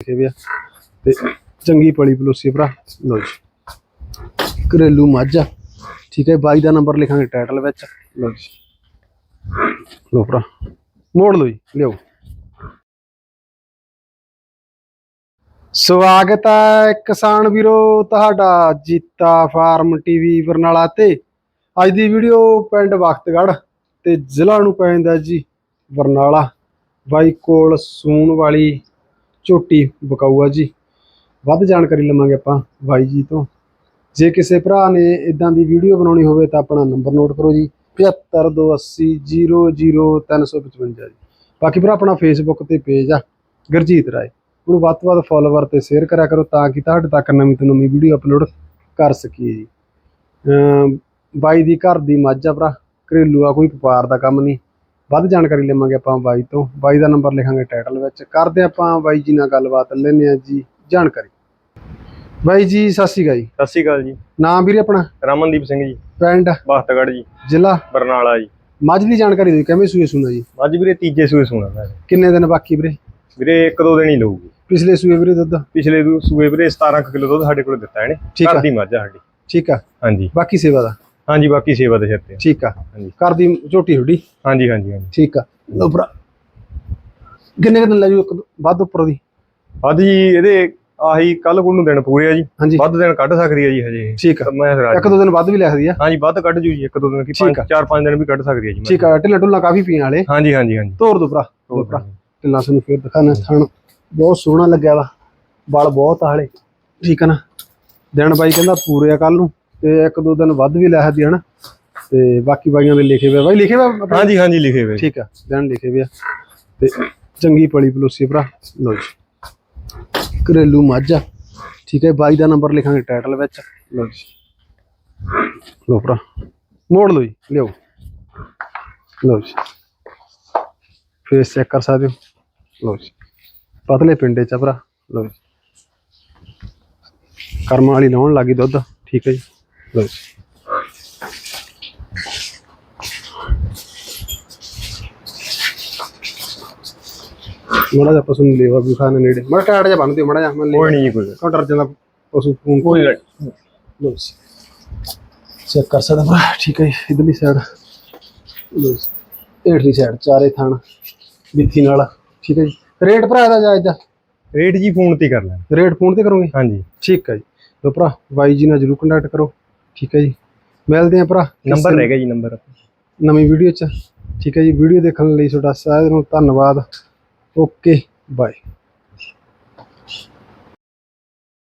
ਲਿਖੇ ਹੋਏ ਆ। ਤੇ ਚੰਗੀ ਪਲੀ ਪਲੋਸੀ ਆ ਭਰਾ। ਲਓ ਜੀ। ਘਰੇਲੂ ਮੱਝ ਠੀਕ ਹੈ ਬਾਈ ਦਾ ਨੰਬਰ ਲਿਖਾਂਗੇ ਟਾਈਟਲ ਵਿੱਚ। ਲਓ ਜੀ। ਲਓ ਭਰਾ। ਮੋੜ ਲਓ ਜੀ ਲਿਓ ਸਵਾਗਤ ਹੈ ਕਿਸਾਨ ਵੀਰੋ, ਤੁਹਾਡਾ ਜੀਤਾ ਫਾਰਮ ਟੀਵੀ ਬਰਨਾਲਾ ਤੇ। ਅੱਜ ਦੀ ਵੀਡੀਓ ਪਿੰਡ ਵਖਤਗੜ੍ਹ ਤੇ ਜ਼ਿਲ੍ਹਾ ਨੂੰ ਪੈ ਜਾਂਦਾ ਜੀ ਬਰਨਾਲਾ। ਬਾਈ ਕੋਲ ਸੂਣ ਵਾਲੀ ਝੋਟੀ ਆ ਜੀ। ਵੱਧ ਜਾਣਕਾਰੀ ਲਵਾਂਗੇ ਆਪਾਂ ਬਾਈ ਜੀ ਤੋਂ। ਜੇ ਕਿਸੇ ਭਰਾ ਨੇ ਇਦਾਂ ਦੀ ਵੀਡੀਓ ਬਣਾਉਣੀ ਹੋਵੇ ਤਾਂ ਆਪਣਾ ਨੰਬਰ ਨੋਟ ਕਰੋ ਜੀ। 7528000355 ਜੀ। ਬਾਕੀ ਭਰਾ, ਆਪਣਾ ਫੇਸਬੁੱਕ ਤੇ ਪੇਜ ਆ, ਗੁਰਜੀਤ ਰਾਏ। ਉਹਨੂੰ ਵੱਧ ਤੋਂ ਵੱਧ ਫੋਲੋਵਰ ਤੇ ਸ਼ੇਅਰ ਕਰਿਆ ਕਰੋ ਤਾਂ ਕਿ ਤੁਹਾਡੇ ਤੱਕ ਨਵੀਂ ਤੋਂ ਨਵੀਂ ਵੀਡੀਓ ਅਪਲੋਡ ਕਰ ਸਕੀਏ ਜੀ। ਬਾਈ ਦੀ ਘਰ ਦੀ ਮੱਝ ਆ ਭਰਾ। ਘਰੇਲੂ ਆ, ਕੋਈ ਵਪਾਰ ਦਾ ਕੰਮ ਨਹੀਂ। ਵੱਧ ਜਾਣਕਾਰੀ ਲਵਾਂਗੇ ਆਪਾਂ ਬਾਈ ਤੋਂ। ਬਾਈ ਦਾ ਨੰਬਰ ਲਿਖਾਂਗੇ ਟਾਈਟਲ ਵਿੱਚ। ਕਰਦੇ ਆਪਾਂ ਬਾਈ ਜੀ ਨਾਲ ਗੱਲਬਾਤ ਲੈਣੇ ਆ ਜੀ ਜਾਣਕਾਰੀ। ਬਾਈ ਜੀ ਸਤਿ ਸ਼੍ਰੀ ਅਕਾਲ ਜੀ। ਸਤਿ ਸ਼੍ਰੀ ਅਕਾਲ ਜੀ। ਨਾਮ ਵੀਰੇ ਆਪਣਾ? ਰਮਨਦੀਪ ਸਿੰਘ ਜੀ। ਪਿੰਡ? ਬਾਖਤਗੜ੍ਹ ਜੀ। ਜ਼ਿਲ੍ਹਾ? ਬਰਨਾਲਾ ਜੀ। ਮੱਝ ਦੀ ਜਾਣਕਾਰੀ ਦਿਓ ਕਿਵੇਂ ਸੂਏ ਸੁਣਾ ਜੀ? ਅੱਜ ਵੀਰੇ ਤੀਜੇ ਸੂਏ ਸੂਣਾ ਮੈਂ। ਕਿੰਨੇ ਦਿਨ ਬਾਕੀ ਵੀਰੇ? ਵੀਰੇ ਇੱਕ ਦੋ ਦਿਨ ਹੀ ਲਊਗੀ। ਪਿਛਲੇ ਸੂਏ ਵੀਰੇ ਦੁੱਧ? ਪਿਛਲੇ ਦੂ ਸੂਏ ਵੀਰੇ 17 ਕਿਲੋ ਦੁੱਧ ਸਾਡੇ ਕੋਲ ਦਿੱਤਾ ਇਹਨੇ। ਘਰ ਦੀ ਮੱਝ ਆ ਸਾਡੀ। ਠੀਕ ਆ। ਹਾਂਜੀ। ਬਾਕੀ ਸੇਵਾ ਦਾ? ਹਾਂਜੀ ਬਾਕੀ ਸੇਵਾ ਦੇ ਸਿਰ ਤੇ ਠੀਕ ਆ। ਹਾਂਜੀ। ਘਰ ਦੀ ਝੋਟੀ ਹੁੱਡੀ ਹਾਂਜੀ ਹਾਂਜੀ ਹਾਂਜੀ। ਠੀਕ ਆ। ਭਰਾ ਕਿੰਨੇ ਕੁ ਦਿਨ ਲੈ ਜੂ ਇੱਕ ਵੱਧ ਉੱਪਰ ਦੀ? ਅੱਜ ਜੀ ਇਹਦੇ ਆਹੀ ਕੱਲ ਕੋਲ ਨੂੰ ਦਿਨ ਪੂਰੇ ਆ ਜੀ। ਹਾਂਜੀ। ਵੱਧ ਦਿਨ ਕੱਢ ਸਕਦੀ ਆ ਜੀ ਹਜੇ। ਠੀਕ ਆ। ਮੈਂ ਰਾਜੀ। ਇੱਕ ਦੋ ਦਿਨ ਵੱਧ ਵੀ ਲਿਖਦੀ ਆ। ਹਾਂਜੀ ਵੱਧ ਕੱਢ ਜੂ ਜੀ ਇੱਕ ਦੋ ਦਿਨ ਕੀ ਠੀਕ ਆ। ਪੰਜ ਚਾਰ ਪੰਜ ਦਿਨ ਵੀ ਕੱਢ ਸਕਦੀ ਆ ਜੀ ਠੀਕ ਆ ਢਿੱਲਾ ਢੁੱਲਾ ਕਾਫੀ ਪੀਣ ਵਾਲੇ। ਹਾਂਜੀ ਹਾਂਜੀ ਹਾਂਜੀ। ਤੋਰ ਦੋ ਭਰਾ ਤੋਰ ਭਰਾ। ਢਿੱਲਾ ਸਾਨੂੰ ਫੇਰ ਦਿਖਾਣਾ ਥਣ ਬਹੁਤ ਸੋਹਣਾ ਲੱਗਿਆ ਵਾ। ਬਲ ਬਹੁਤ ਆ ਹਲੇ ਠੀਕ ਆ ਨਾ? ਦਿਨ ਬਾਈ ਕਹਿੰਦਾ ਪੂਰੇ ਆ ਕੱਲ ਨੂੰ। ਤੇ ਇੱਕ ਦੋ ਦਿਨ ਵੱਧ ਵੀ ਲਿਖਦੀ ਹਨਾ। ਤੇ ਬਾਕੀ ਬਾਈਆਂ ਦੇ ਲਿਖੇ ਹੋਏ। ਬਾਈ ਲਿਖੇ ਹੋਏ ਆਪਣੇ? ਹਾਂਜੀ ਹਾਂਜੀ ਲਿਖੇ ਹੋਏ ਠੀਕ ਆ ਦਿਨ ਲਿਖੇ ਹੋਏ ਆ। ਤੇ ਚੰਗੀ ਪਲੀ ਪਲੋਸੀ ਆ ਭਰਾ। ਲਓ ਜੀ। ਘਰੇਲੂ ਮੱਝ ਆ। ਠੀਕ ਹੈ ਬਾਈ ਦਾ ਨੰਬਰ ਲਿਖਾਂਗੇ ਟਾਈਟਲ ਵਿੱਚ। ਲਓ ਜੀ। ਲਓ ਭਰਾ। ਮੋੜ ਲਓ ਜੀ ਲਿਓ ਲਓ ਜੀ। ਫੇਸ ਚੈੱਕ ਕਰ ਸਕਦੇ ਹੋ ਲਓ ਜੀ। ਪਤਲੇ ਪਿੰਡੇ ਚ ਆ ਭਰਾ। ਲਓ ਜੀ। ਕਰਮਾਂ ਵਾਲੀ ਲਾਉਣ ਲੱਗੀ ਦੁੱਧ। ਠੀਕ ਹੈ ਜੀ। ਲਓ ਜੀ ਮੜਾ ਜਾ ਪਸ਼ੂ ਲੇਵਾ ਵੀ ਖਾਣੇ ਨੇੜੇ। ਮੜਾ ਟਾੜ ਜਾ ਬੰਨ ਦਿਓ ਮੜਾ ਜਾ ਮੈਂ ਕੋਈ ਨਹੀਂ ਜੀ ਕੋਈ ਕੋ ਡਰ ਜਾਂਦਾ ਪਸ਼ੂ ਫੋਨ ਕੋਈ ਗੱਲ ਨੀ। ਲੋ ਜੀ ਚੈੱਕ ਕਰ ਸਕਦਾ ਭਰਾ ਠੀਕ ਹੈ ਜੀ, ਇਧਰਲੀ ਸਾਈਡ ਲੋ ਜੀ ਹੇਠਲੀ ਸਾਈਡ ਚਾਰੇ ਥਣ ਬਿੱਥੀ ਨਾਲ। ਠੀਕ ਹੈ ਜੀ। ਰੇਟ ਭਰਾ ਇਹਦਾ ਜਾਇਜ਼ ਦਾ ਰੇਟ ਜੀ ਫੋਨ ਤੇ ਕਰ ਲੈਣਾ। ਰੇਟ ਫੋਨ ਤੇ ਕਰੋਗੇ? ਹਾਂਜੀ। ਠੀਕ ਹੈ ਜੀ। ਲੋ ਭਰਾ ਬਾਈ ਜੀ ਨਾਲ ਜਰੂਰ ਕੰਟੈਕਟ ਕਰੋ। ਠੀਕ ਹੈ ਜੀ। ਮਿਲਦੇ ਆ ਭਰਾ। ਨੰਬਰ ਰਹਿ ਗਿਆ ਜੀ ਨੰਬਰ। ਨਵੀਂ ਵੀਡੀਓ ਚ। ਠੀਕ ਹੈ ਜੀ ਵੀਡੀਓ ਦੇਖਣ ਲਈ ਤੁਹਾਡਾ ਸਾਰਿਆਂ ਨੂੰ ਧੰਨਵਾਦ। Okay bye